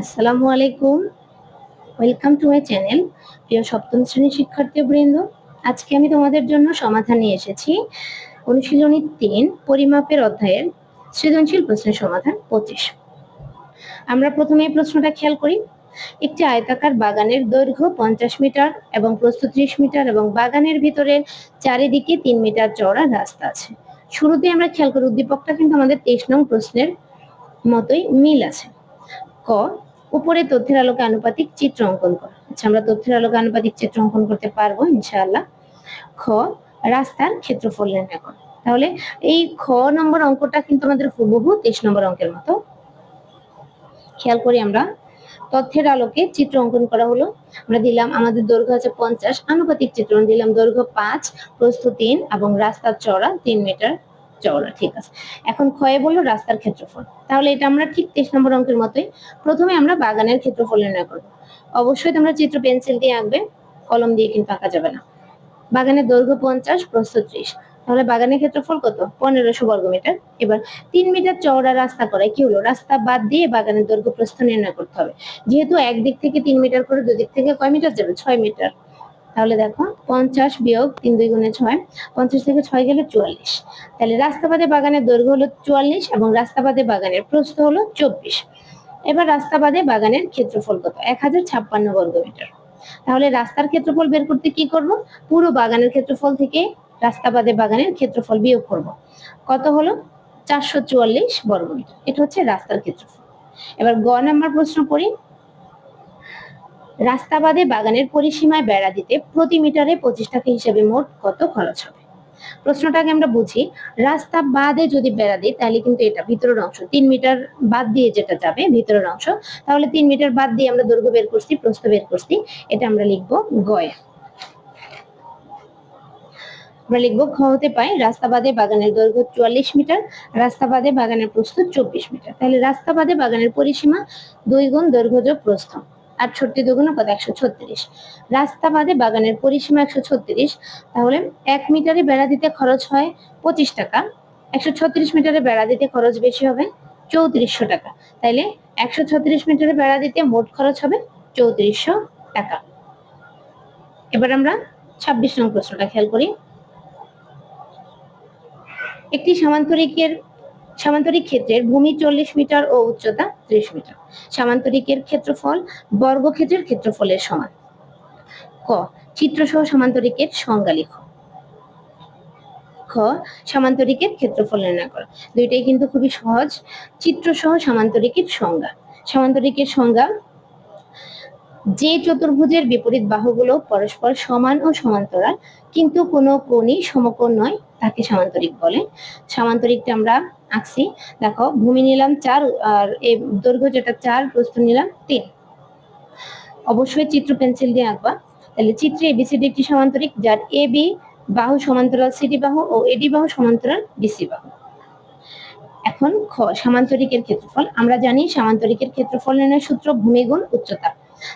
আসসালামু আলাইকুম। Welcome to my channel প্রিয় সপ্তম শ্রেণির শিক্ষার্থী শিক্ষার্থীবৃন্দ আজকে আমি তোমাদের জন্য সমাধান নিয়ে এসেছি। অনুশীলনী তিন, পরিমাপের অধ্যায়ের সৃজনশীল প্রশ্নের সমাধান পঁচিশ। আমরা প্রথমে এই প্রশ্নটা খেয়াল করি। একটি আয়তাকার বাগানের দৈর্ঘ্য পঞ্চাশ মিটার এবং প্রস্থ ত্রিশ মিটার এবং বাগানের ভিতরে চারিদিকে তিন মিটার চওড়া রাস্তা আছে। শুরুতে আমরা খেয়াল করি উদ্দীপকটা কিন্তু আমাদের তেইশ নং প্রশ্নের মতোই মিল আছে। ক উপরে তথ্যের আলোকে আনুপাতিক চিত্র অঙ্কন করা। আচ্ছা আমরা তথ্যের আলোকে আনুপাতিক চিত্র অঙ্কন করতে পারব, ইনশাআল্লাহ। খ, রাস্তার ক্ষেত্রফল নির্ণয় কর। তাহলে এই খ নম্বর অঙ্কটা কিন্তু আমাদের হুবহু তেইশ নম্বর অঙ্কের মতো। খেয়াল করি আমরা, তথ্যের আলোকে চিত্র অঙ্কন করা হলো। আমরা দিলাম, আমাদের দৈর্ঘ্য আছে পঞ্চাশ, আনুপাতিক চিত্রণ দিলাম দৈর্ঘ্য পাঁচ, প্রস্থ তিন এবং রাস্তার চওড়া তিন মিটার। চওড়া ঠিক আছে। এখন ক্ষয়ে বলল রাস্তার ক্ষেত্রফল। তাহলে এটা আমরা ঠিক তেইশ নম্বর অঙ্কের মতোই প্রথমে আমরা বাগানের ক্ষেত্রফল নির্ণয় করব। অবশ্যই তোমরা চিত্র পেন্সিল দিয়ে আঁকবে, কলম দিয়ে কিন্তু আঁকা যাবে না। বাগানের দৈর্ঘ্য পঞ্চাশ, প্রস্থ ত্রিশ। তাহলে বাগানের ক্ষেত্রফল কত? পনেরোশো বর্গ মিটার। এবার তিন মিটার চওড়া রাস্তা করায় কি হলো? রাস্তা বাদ দিয়ে বাগানের দৈর্ঘ্য প্রস্থ নির্ণয় করতে হবে। যেহেতু একদিক থেকে তিন মিটার করে দুদিক থেকে কয় মিটার যাবে? ছয় মিটার। তাহলে দেখো পঞ্চাশ বিয়োগ তিন দুই গুণে ছয়, পঞ্চাশ থেকে ছয় গেলে চুয়াল্লিশ। তাহলে রাস্তাবাদে বাগানের দৈর্ঘ্য হলো চুয়াল্লিশ এবং রাস্তাবাদে বাগানের প্রস্থ হলো চব্বিশ। এবার রাস্তাবাদে বাগানের ক্ষেত্রফল কত? এক হাজার ছাপ্পান্ন বর্গ মিটার। তাহলে রাস্তার ক্ষেত্রফল বের করতে কি করব? পুরো বাগানের ক্ষেত্রফল থেকে রাস্তাবাদে বাগানের ক্ষেত্রফল বিয়োগ করব। কত হলো? চারশো চুয়াল্লিশ বর্গ মিটার। এটা হচ্ছে রাস্তার ক্ষেত্রফল। এবার গ নাম্বার প্রশ্ন করি রাস্তাবাদে বাগানের পরিসীমায় বেড়া দিতে প্রতি মিটারে পঁচিশ টাকা হিসেবে মোট কত খরচ হবে? প্রশ্নটাকে আমরা বুঝি রাস্তা বাদে যদি বেড়া দিই, তাহলে কিন্তু এটা ভিতরের অংশ, তিন মিটার বাদ দিয়ে যেটা যাবে ভিতরের অংশ, তাহলে তিন মিটার বাদ দিয়ে আমরা দৈর্ঘ্য বের করছি, প্রস্থ বের করছি, এটা আমরা লিখব গয়ে। আমরা লিখব খ হতে পাই রাস্তা বাদে বাগানের দৈর্ঘ্য চুয়াল্লিশ মিটার রাস্তা বাদে বাগানের প্রস্থ চব্বিশ মিটার। তাহলে রাস্তা বাদে বাগানের পরিসীমা দুই গুণ দৈর্ঘ্য যোগ প্রস্থ। আটষট্টি দুগুণ কত একশো ছত্রিশ। রাস্তা বাদে বাগানের পরিসীমা একশো ছত্রিশ। তাহলে এক মিটারে বেড়া দিতে খরচ হয় পঁচিশ টাকা। একশো ছত্রিশ মিটারে বেড়া দিতে খরচ বেশি হবে চৌত্রিশশো টাকা। তাইলে একশো ছত্রিশ মিটারে বেড়া দিতে মোট খরচ হবে চৌত্রিশশো টাকা। এবার আমরা ছাব্বিশ নং প্রশ্নটা খেয়াল করি। একটি সামান্তরিকের সামান্তরিক ক্ষেত্রের ভূমি চল্লিশ মিটার ও উচ্চতা ত্রিশ মিটার। সামান্তরিকের ক্ষেত্রফল বর্গক্ষেত্রের ক্ষেত্রফলের সমান। ক, চিত্রসহ সামান্তরিকের সংজ্ঞা লিখ। সামান্তরিকের ক্ষেত্রফল নির্ণয় করো। দুইটাই কিন্তু খুবই সহজ। চিত্রসহ সামান্তরিকের সংজ্ঞা। সামান্তরিকের সংজ্ঞা যে চতুর্ভুজের বিপরীত বাহুগুলো পরস্পর সমান ও সমান্তরাল, কিন্তু কোনো কোণই সমকোণ নয়, তাকে সামান্তরিক বলে। সামান্তরিকটা আমরা আঁকছি। দেখো, ভূমি নিলাম চার আর এই দৈর্ঘ্য যেটা চার, প্রস্থ নিলাম তিন। অবশ্যই চিত্র পেন্সিল দিয়ে আঁকবা। তাহলে চিত্রে এবিসিডি একটি সমান্তরিক, যার এ বি বাহু সমান্তরাল সিডি বাহু ও এডি বাহু সমান্তরাল বিসি বাহু। এখন খ, সামান্তরিকের ক্ষেত্রফল। আমরা জানি সামান্তরিকের ক্ষেত্রফল নির্ণয় সূত্র ভূমিগুণ উচ্চতা।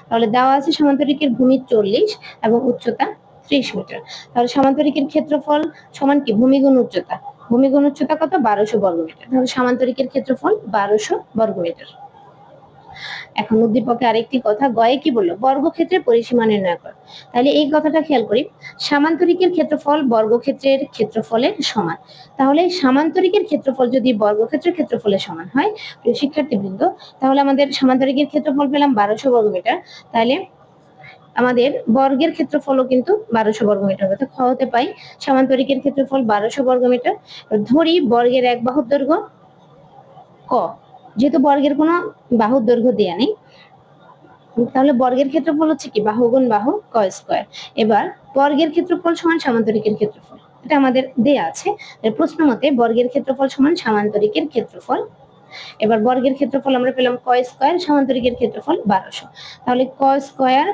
তাহলে দেওয়া আছে সমান্তরিকের ভূমি চল্লিশ এবং উচ্চতা ত্রিশ মিটার। তাহলে সমান্তরিকের ক্ষেত্রফল সমান কি? ভূমিগুণ উচ্চতা। ভূমিগুণ উচ্চতা কত? বারোশো বর্গমিটার। তাহলে সমান্তরিকের ক্ষেত্রফল বারোশো বর্গ মিটার এখন উদ্দীপকে আরেকটি কথা, গয়ে কি বলল? বর্গক্ষেত্রের পরিসীমা নির্ণয় কর। তাহলে এই কথাটা খেয়াল করি, সামান্তরিকের ক্ষেত্রফল বর্গক্ষেত্রের ক্ষেত্রফলের সমান। তাহলে সামান্তরিকের ক্ষেত্রফল যদি বর্গক্ষেত্রের ক্ষেত্রফলের সমান হয়, প্রিয় শিক্ষার্থীবৃন্দ, তাহলে আমাদের সামান্তরিকের ক্ষেত্রফল পেলাম বারোশো বর্গ মিটার তাহলে আমাদের বর্গের ক্ষেত্রফলও কিন্তু বারোশো বর্গ মিটার হবে। তো খ হতে পাই, সামান্তরিকের ক্ষেত্রফল বারোশো বর্গ মিটার ধরি বর্গের এক বাহুর দৈর্ঘ্য ক। যেহেতু বর্গের কোনো বাহু দৈর্ঘ্য দেয়া নেই, তাহলে বর্গের ক্ষেত্রফল হচ্ছে কি? বাহু গুণ বাহু ক স্কোয়ার। এবার বর্গের ক্ষেত্রফল সমান সামান্তরিকের ক্ষেত্রফল। এটা আমাদের দেয়া আছে। প্রশ্ন মতে বর্গের ক্ষেত্রফল সমান সামান্তরিকের ক্ষেত্রফল। এবার বর্গের ক্ষেত্রফল আমরা পেলাম ক স্কোয়ার, সামান্তরিকের ক্ষেত্রফল বারোশো। তাহলে ক স্কোয়ার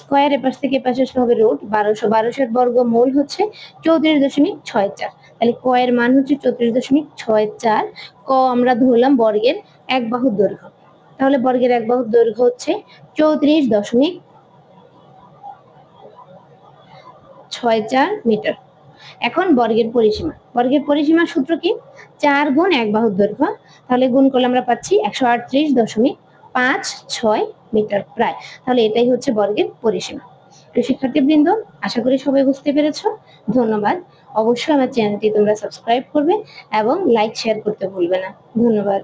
স্কোয়ার এপাশ থেকে এপাশে হবে রুট বারোশো। বারোশোর বর্গ মূল হচ্ছে চৌত্রিশ দশমিক ছয় চার। তাহলে ক এর মান হচ্ছে চৌত্রিশ দশমিক ছয় চার। ক আমরা ধরলাম বর্গের এক বাহুর দৈর্ঘ্য। তাহলে বর্গের এক বাহুর দৈর্ঘ্য হচ্ছে চৌত্রিশ দশমিক ছয় চার মিটার। এখন বর্গের পরিসীমা। বর্গের পরিসীমা সূত্র কি? চার গুণ এক বাহুর দৈর্ঘ্য। তাহলে গুণ করলে আমরা পাচ্ছি একশো আটত্রিশ দশমিক পাঁচ ছয় মিটার প্রায়। তাহলে এটাই হচ্ছে বর্গের পরিসীমা। তো শিক্ষার্থীবৃন্দ, আশা করি সবাই বুঝতে পেরেছ। ধন্যবাদ। অবশ্যই আমার চ্যানেলটি তোমরা সাবস্ক্রাইব করবে এবং লাইক শেয়ার করতে ভুলবে না। ধন্যবাদ।